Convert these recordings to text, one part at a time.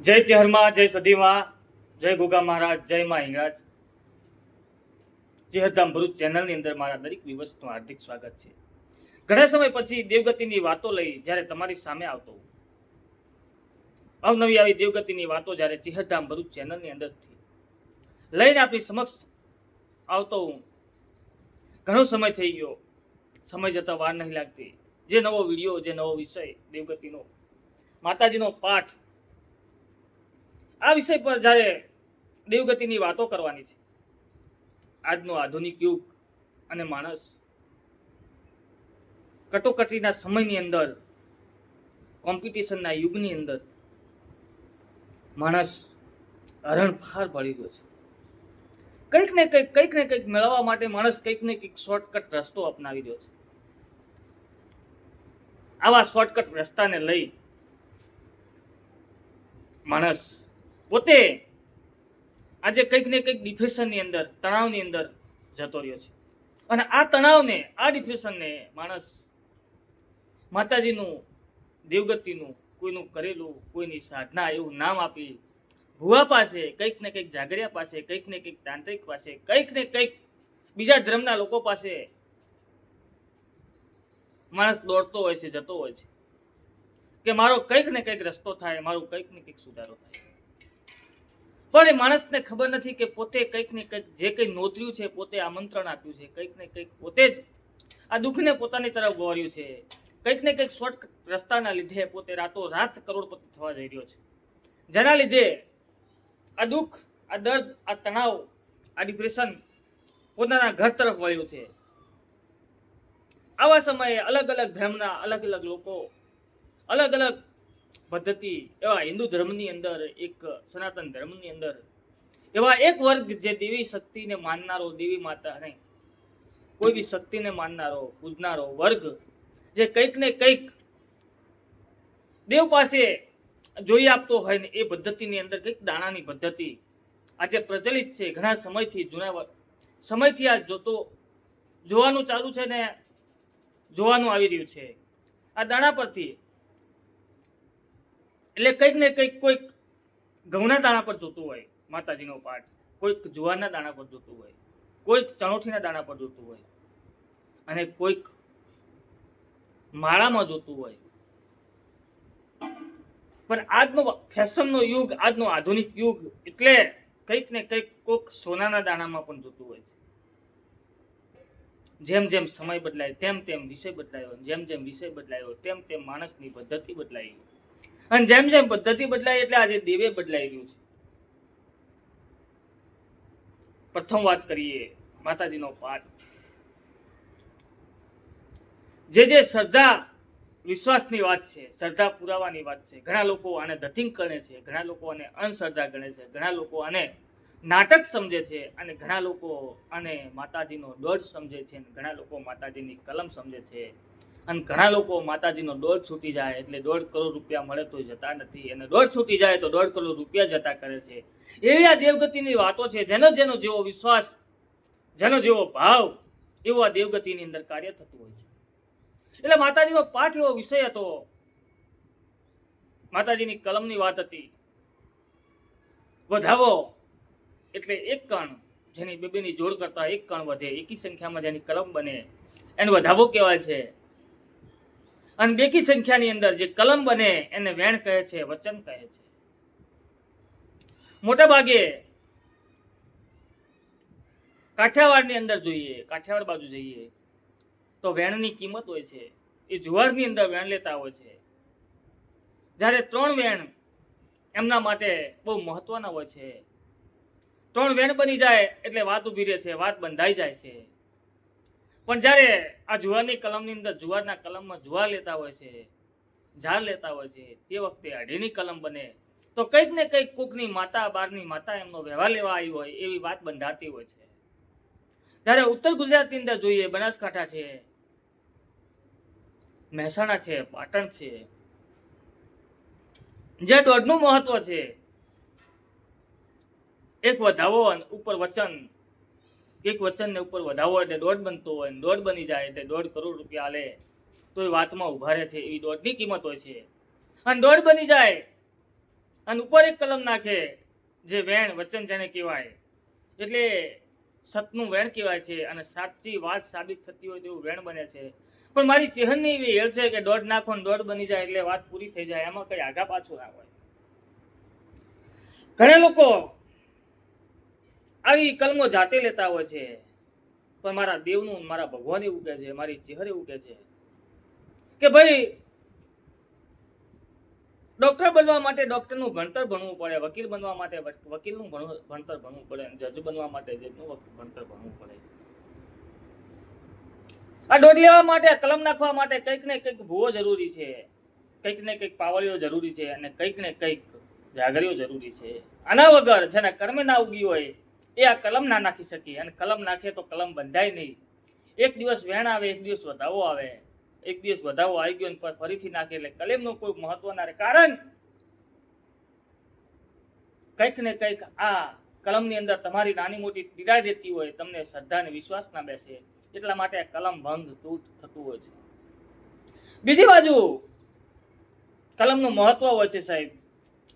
જય ચહેરમાં જય સદીમાં જય ગોગા મહારાજ, જય મા હિંગરાજ. ચેહરધામ ભરૂચ ચેનલની અંદર મારા દરેક વિવસનું હાર્દિક સ્વાગત છે. ઘણા સમય પછી દેવગતિની વાતો લઈ જ્યારે તમારી સામે આવતો. અવનવી આવી દેવગતિની વાતો જ્યારે ચેહરધામ ભરૂચ ચેનલની અંદરથી લઈને આપણી સમક્ષ આવતો હું ઘણો સમય થઈ ગયો. સમય જતાં વાર નહીં લાગતી. જે નવો વીડિયો, જે નવો વિષય દેવગતિનો, માતાજીનો પાઠ આ વિષય પર જ્યારે દેવગતિની વાતો કરવાની છે, આજનો આધુનિક યુગ અને માણસ કટોકટીના સમયની અંદર, કોમ્પિટિશનના યુગની અંદર માણસ હરણફાર ભળી ગયો છે. કંઈક ને કંઈક કંઈક ને કંઈક મેળવવા માટે માણસ કંઈક ને કંઈક શોર્ટકટ રસ્તો અપનાવી રહ્યો છે. આવા શોર્ટકટ રસ્તાને લઈ માણસ પોતે આજે કંઈક ને કંઈક ડિપ્રેશનની અંદર, તણાવની અંદર જતો રહ્યો છે. અને આ તણાવને, આ ડિપ્રેશનને માણસ માતાજીનું, દેવગતિનું, કોઈનું કરેલું કોઈની સાધના, એવું નામ આપી ભુવા પાસે, કંઈક ને કંઈક જાગરિયા પાસે, કંઈક ને કંઈક તાંત્રિક પાસે, કંઈક ને કંઈક બીજા ધર્મના લોકો પાસે માણસ દોડતો હોય છે, જતો હોય છે. કે મારો કંઈક ને કંઈક રસ્તો થાય, મારું કંઈક ને કંઈક સુધારો થાય. પણ એ માણસને ખબર નથી કે પોતે કંઈક ને કંઈક જે કંઈ નોતર્યું છે, પોતે આમંત્રણ આપ્યું છે, કંઈક ને કંઈક પોતે જ આ દુઃખને પોતાની તરફ ગોર્યું છે. કંઈક ને કંઈક શોર્ટ રસ્તાના લીધે પોતે રાતો રાત કરોડપતિ થવા જઈ રહ્યો છે. જેના લીધે આ દુઃખ, આ દર્દ, આ તણાવ, આ ડિપ્રેશન પોતાના ઘર તરફ વળ્યું છે. આવા સમયે અલગ અલગ ધર્મના અલગ અલગ લોકો, અલગ અલગ પદ્ધતિ, એવા હિન્દુ ધર્મની અંદર, એક સનાતન ધર્મની અંદર, એવા એક વર્ગ જે દેવી શક્તિને માનનારો દેવી માતાને કોઈ બી શક્તિને માનનારો, પૂજનારો વર્ગ, જે કંઈક ને કંઈક દેવ પાસે જોઈ આપતો હોય ને એ પદ્ધતિની અંદર કંઈક દાણાની પદ્ધતિ આજે પ્રચલિત છે, ઘણા સમયથી જૂના સમયથી આ જોતો, જોવાનું ચાલુ છે ને, જોવાનું આવી રહ્યું છે. આ દાણા પરથી એટલે કંઈક ને કંઈક કોઈક ઘઉંના દાણા પર જોતું હોય, માતાજીનો પાઠ. કોઈક જુવારના દાણા પર જોતું હોય, કોઈક ચણોઠીના દાણા પર જોતું હોય અને કોઈક માળામાં જોતું હોય. પણ આજનો ફેશનનો યુગ, આજનો આધુનિક યુગ એટલે કંઈક ને કંઈક કોઈક સોનાના દાણામાં પણ જોતું હોય છે. જેમ જેમ સમય બદલાય, તેમ તેમ વિષય બદલાયો, જેમ જેમ વિષય બદલાયો, તેમ તેમ માણસની પદ્ધતિ બદલાઈ. અને જેમ જેમ પદ્ધતિ બદલાય એટલે આજે દેવે બદલાઈ રહ્યું છે. પ્રથમ વાત કરીએ માતાજીનો પાઠ. જે જે શ્રદ્ધા, વિશ્વાસની વાત છે, શ્રદ્ધા પુરાવાની વાત છે, ઘણા લોકો આને ધતિંગ ગણે છે, ઘણા લોકો આને અંધશ્રદ્ધા ગણે છે, ઘણા લોકો આને નાટક સમજે છે અને ઘણા લોકો આને માતાજીનો દોઢ સમજે છે અને ઘણા લોકો માતાજીની કલમ સમજે છે. અને ઘણા લોકો માતાજીનો દોઢ છૂટી જાય એટલે દોઢ કરોડ રૂપિયા મળે તો જતા નથી. અને દોઢ છૂટી જાય તો દોઢ કરોડ રૂપિયા જતા કરે છે. એવી આ દેવગતિની વાતો છે જેનો જેનો જેવો વિશ્વાસ, જેનો જેવો ભાવ, એવો આ દેવગતિની અંદર કાર્ય થતું હોય છે. એટલે માતાજીનો પાઠ એવો વિષય હતો. માતાજીની કલમની વાત હતી. વધાવો એટલે એક કણ, જેની બેબીની જોડ કરતા એક કણ વધે. એકી સંખ્યામાં જેની કલમ બને. એને વધાવો કહેવાય છે. અને બેકી સંખ્યાની અંદર જે કલમ બને એને વેણ કહે છે, વચન કહે છે. મોટા ભાગે કાઠિયાવાડની અંદર જોઈએ, કાઠિયાવાડ બાજુ જઈએ, તો વેણની કિંમત હોય છે, એ જુવારની અંદર વેણ લેતા હોય છે. જ્યારે ત્રણ વેણ એમના માટે બહુ મહત્વના હોય છે. ત્રણ વેણ બની જાય એટલે વાત ઊભી રહે છે, વાત બંધાઈ જાય છે. પણ જ્યારે આ જુવારની કલમની અંદર જુવારના કલમમાં જુવાર લેતા હોય છે, ઝાડ લેતા હોય છે, તે વખતે અઢીની કલમ બને, તો કંઈક ને કંઈક કોકની માતા બારની માતા એમનો વ્યવહાર લેવા આવી હોય એવી વાત બંધાતી હોય છે. જ્યારે ઉત્તર ગુજરાતની અંદર જોઈએ, બનાસકાંઠા છે, મહેસાણા છે, પાટણ છે, જે દોઢનું મહત્વ છે, એક વધાવો ઉપર વચન એક વચનને ઉપર વધાવો એટલે દોઢ બનતો હોય દોઢ બની જાય એટલે દોઢ કરોડ રૂપિયા આલે તો એ વાતમાં ઊભા રહે છે. એવી દોઢની કિંમત હોય છે. અને દોઢ બની જાય. અને ઉપર એક કલમ નાખે, જે વેણ, વચન જેને કહેવાય. એટલે સતનું વેણ કહેવાય છે અને સાચી વાત સાબિત થતી હોય તેવું વેણ બને છે. પણ મારી ચેહનની એવી હેલ છે કે દોઢ નાખો ને દોઢ બની જાય એટલે વાત પૂરી થઈ જાય. એમાં કઈ આગા પાછું ના હોય. ઘણા લોકો આવી કલમો જાતે લેતા હોય છે. પણ મારા દેવનું મારા ભગવાન એવું કહે છે, મારી ચેહર એવું કહે છે કે ભાઈ ડોક્ટર બનવા માટે ડોક્ટરનું ભણતર ભણવું પડે, વકીલ બનવા માટે વકીલનું ભણતર ભણવું પડે જજ બનવા માટે જજનું ભણતર ભણવું પડે. આ દોઢ લેવા માટે, કલમ નાખવા માટે કંઈક ને કંઈક ભૂવો જરૂરી છે. કંઈક ને કંઈક પાવળીઓ જરૂરી છે અને કંઈક ને કંઈક જાગરીઓ જરૂરી છે. આના વગર જેના કર્મે ના ઉગી હોય એ આ કલમ ના નાખી શકીએ. અને કલમ નાખે તો કલમ બંધાય નહીં. એક દિવસ વેણ આવે, એક દિવસ વધાવો આવે. એક દિવસ વધાવો આવી ગયો ને પર ફરીથી નાખે એટલે કલમનું કોઈ મહત્વ ના રહે. કારણ કંઈક ને કંઈક આ કલમની અંદર તમારી નાની મોટી તિરાડ રહેતી હોય, તમને શ્રદ્ધા અને વિશ્વાસ ના બેસે. એટલા માટે કલમ ભંગ તૂટ થતું હોય છે. બીજી બાજુ કલમનું મહત્વ હોય છે સાહેબ.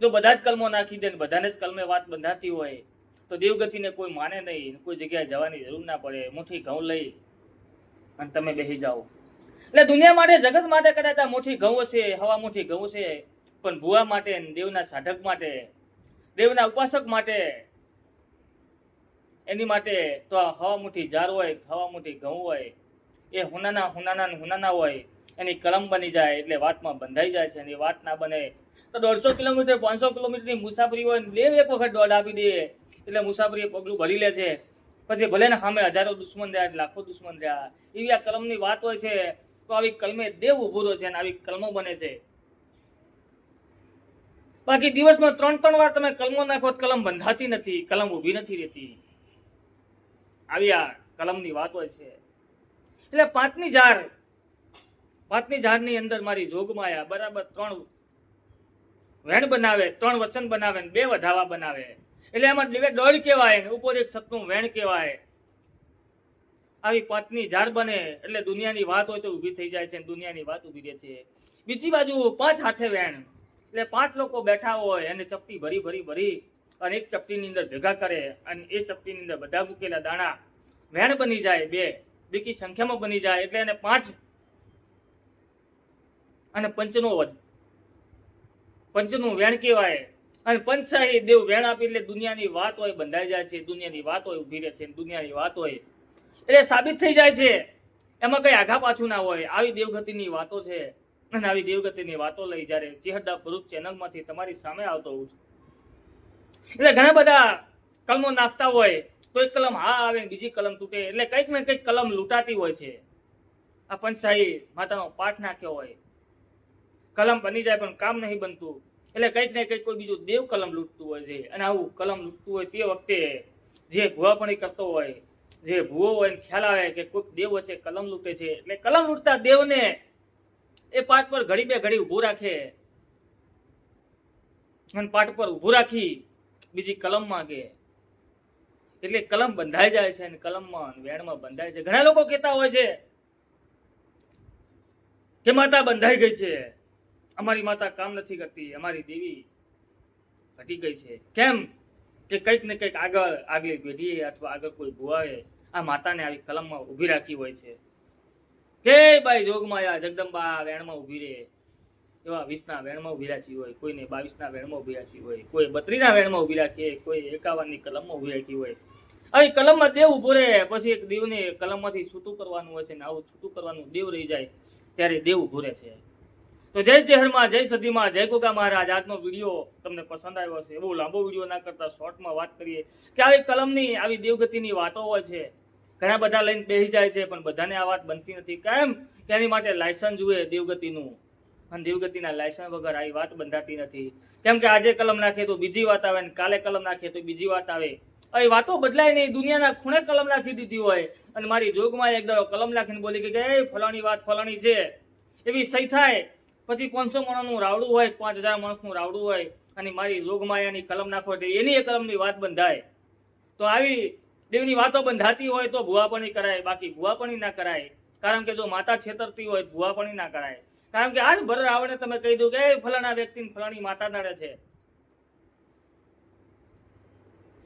જો બધા જ કલમો નાખી દે ને બધાને જ કલમે વાત બંધાતી હોય તો દેવગતિને કોઈ માને નહીં કોઈ જગ્યાએ જવાની જરૂર ના પડે મુઠ્ઠી ઘઉં લઈ અને તમે બેસી જાઓ. એટલે દુનિયા માટે, જગત માટે કદાચ આ મુઠ્ઠી ઘઉં હશે, હવા મુઠ્ઠી ઘઉં છે પણ ભુવા માટે દેવના સાધક માટે, દેવના ઉપાસક માટે, એની માટે તો આ હવા મુઠ્ઠી ઝાર હોય, હવા મુઠ્ઠી ઘઉં હોય, એ હુનાના હુનાના હુનાના હોય, એની કલમ બની જાય, એટલે વાતમાં બંધાઈ જાય છે, એની વાત ના બને. તો દોઢસો કિલોમીટર, પાંચસો કિલોમીટરની મુસાફરી હોય દેવ એક વખત દોડ આપી દે. એટલે મુસાફરી પગલું ભરી લે છે. પછી ભલે ને સામે હજારો દુશ્મન રહ્યા, લાખો દુશ્મન રહ્યા, એવી આ કલમની વાત હોય છે, તો આવી કલમે દેવ ઊભો છે અને આવી કલમો બને છે. બાકી દિવસમાં ત્રણ ત્રણ વાર તમે કલમો નાખો કલમ બંધાતી નથી, કલમ ઊભી નથી રહેતી. આવી આ કલમની વાત હોય છે. એટલે પાંચની ઝાર પાંચની ઝાડની અંદર મારી જોગમાયા બરાબર ત્રણ વેણ બનાવે, ત્રણ વચન બનાવે ને બે વધાવા બનાવે. એટલે એમાં બે દોડ કહેવાય ઉપર એક સતનું વેણ કહેવાય. આવી પાંચની ઝાડ બને એટલે દુનિયાની વાત હોય તો ઊભી થઈ જાય છે દુનિયાની વાત ઊભી રહે છે. બીજી બાજુ પાંચ હાથે વેણ. એટલે પાંચ લોકો બેઠા હોય અને ચપટી ભરી ભરી ભરી અને એક ચપટીની અંદર ભેગા કરે અને એ ચપટીની અંદર બધા મૂકેલા દાણા વેણ બની જાય બે, બીકી સંખ્યામાં બની જાય એટલે એને પાંચ અને પંચનો વધ. પંચનું વેણ કહેવાય. અને પંચાહી દેવ વેણ આપી એટલે દુનિયાની વાત હોય, બંધાઈ જાય છે, દુનિયાની વાત હોય, ઊભી રહે છે, દુનિયાની વાત હોય. એટલે સાબિત થઈ જાય છે. એમાં કઈ આઘા પાછું ના હોય. આવી દેવગતિની વાતો છે. અને આવી દેવગતિની વાતો લઈ જ્યારે ચેહડા ભરૂચ ચેનલમાંથી તમારી સામે આવતો હોઉં છું. એટલે ઘણા બધા કલમો નાખતા હોય તો એક કલમ હા આવે બીજી કલમ તૂટે, એટલે કંઈક ને કંઈક કલમ લૂંટાતી હોય છે. આ પંચાહી માતાનો પાઠ નાખ્યો હોય. કલમ બની જાય પણ કામ નહીં બનતું. એટલે કંઈક ને કંઈક કોઈ બીજું દેવ કલમ લૂંટતું હોય છે. અને આવું કલમ લૂંટતું હોય તે વખતે જે ભુવાપણી કરતો હોય, જે ભૂવો હોય ખ્યાલ આવે કે કોઈક દેવ વચ્ચે કલમ લૂંટે છે. એટલે કલમ લૂંટતા દેવને એ પાઠ પર ઘડી બે ઘડી ઊભું રાખે. અને પાઠ પર ઊભું રાખી બીજી કલમ માંગે. એટલે કલમ બંધાઈ જાય છે અને કલમમાં વેણમાં બંધાય છે. ઘણા લોકો કહેતા હોય છે કે માતા બંધાઈ ગઈ છે. અમારી માતા કામ નથી કરતી, અમારી દેવી ઘટી ગઈ છે. કેમ? કે કંઈક ને કંઈક આગળ, આગલી પેઢીએ અથવા આગળ કોઈ ભુવાએ આ માતાને આવી કલમમાં ઊભી રાખી હોય છે. કે ભાઈ જોગમાયા જગદંબા વેણમાં ઊભી રહે એવા વીસના વેણમાં ઊભી રાખી હોય, કોઈને બાવીસના વેણમાં ઊભી રાખી હોય, કોઈ બત્રીના વેણમાં ઊભી રાખી કોઈ એકાવનની કલમમાં ઊભી રાખી હોય. અહીં કલમમાં દેવ ઊભો રહે પછી એક દેવને કલમમાંથી છૂટું કરવાનું હોય છે ને આવું છૂટું કરવાનું દેવ રહી જાય, ત્યારે દેવ ઊભો રહે છે. તો જય ચહેરમાં જય સદીમાં જય ગોગા મહારાજ. આજનો વીડિયો તમને પસંદ આવ્યો હશે. એવો લાંબો વીડિયો ના કરતા શોર્ટમાં વાત કરીએ કે આવી કલમની, આવી દેવગતિની વાતો હોય છે. ઘણા બધા લઈને બેસી જાય છે, પણ બધાને આ વાત બનતી નથી. કેમ? એની માટે લાયસન્સ જુએ દેવગતિનું. અને દેવગતિના લાયસન્સ વગર આવી વાત બંધાતી નથી. કેમ કે આજે કલમ નાખે તો બીજી વાત આવે ને કાલે કલમ નાખે તો બીજી વાત આવે. એ વાતો બદલાય નહીં. દુનિયાના ખૂણે કલમ નાખી દીધી હોય. અને મારી જોગમાં એક દાડો કલમ નાખીને બોલી કે એ ફલાણી વાત ફલાણી છે. એવી સહી થાય. પછી પાંચસો માણસનું રાવડું હોય, પાંચ હજાર માણસનું રાવડું હોય, અને મારી જોગમાયાની કલમ નાખો એટલે એની એ કલમની વાત બંધાય. તો આવી દેવની વાતો બંધાતી હોય તો ભુવાપણી કરાય, બાકી ભુવાપણી ના કરાય. કારણ કે જો માતા છેતરતી હોય, ભુવાપણી ના કરાય. કારણ કે આજ ભર રાવણે તમે કહી દો કે ફલાણા વ્યક્તિને ફલાણી માતા નડે છે.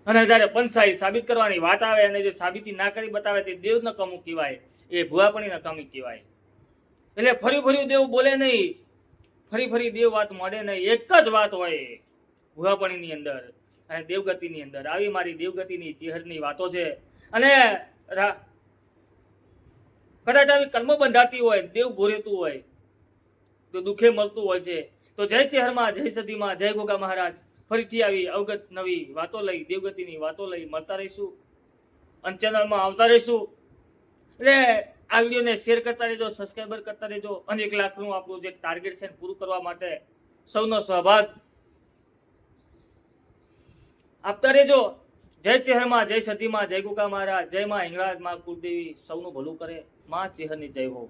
અને જ્યારે પંચાઈ સાબિત કરવાની વાત આવે, અને જે સાબિતી ના કરી બતાવે, તે દેવ નકામું કહેવાય. એ ભુવાપણી નકામી કહેવાય. એટલે ફરી ફરી દેવ બોલે નહીં ફરી ફરી દેવ વાત મળે ને એક જ વાત હોય ભુવાપણીની અંદર અને દેવગતિની અંદર. આવી મારી દેવગતિની ચેહરની વાતો છે. અને કદાચ આવી કર્મ બંધાતી હોય, દેવ ભોરેતું હોય, તો દુઃખે મળતું હોય છે. તો જય ચેહરમાં, જય સદીમાં જય ગોગા મહારાજ. ફરીથી આવી અવગત નવી વાતો લઈ, દેવગતિની વાતો લઈ મળતા રહીશું. અને ચેનલમાં આવતા રહીશું. એટલે આ વિડીયોને શેર કરતા રહેજો સબસ્ક્રાઈબર કરતા રહેજો. અને એક લાખનું આપણું જે ટાર્ગેટ છે પૂરું કરવા માટે સૌનો સહભાગ આપતા રહેજો. જય ચેહરમાં જય સતીમાં જય ગુકા મહારાજ, જય માં હિંગળાજમાં, કુળદેવી સૌનું ભલું કરે. માં ચેહરની જય હો.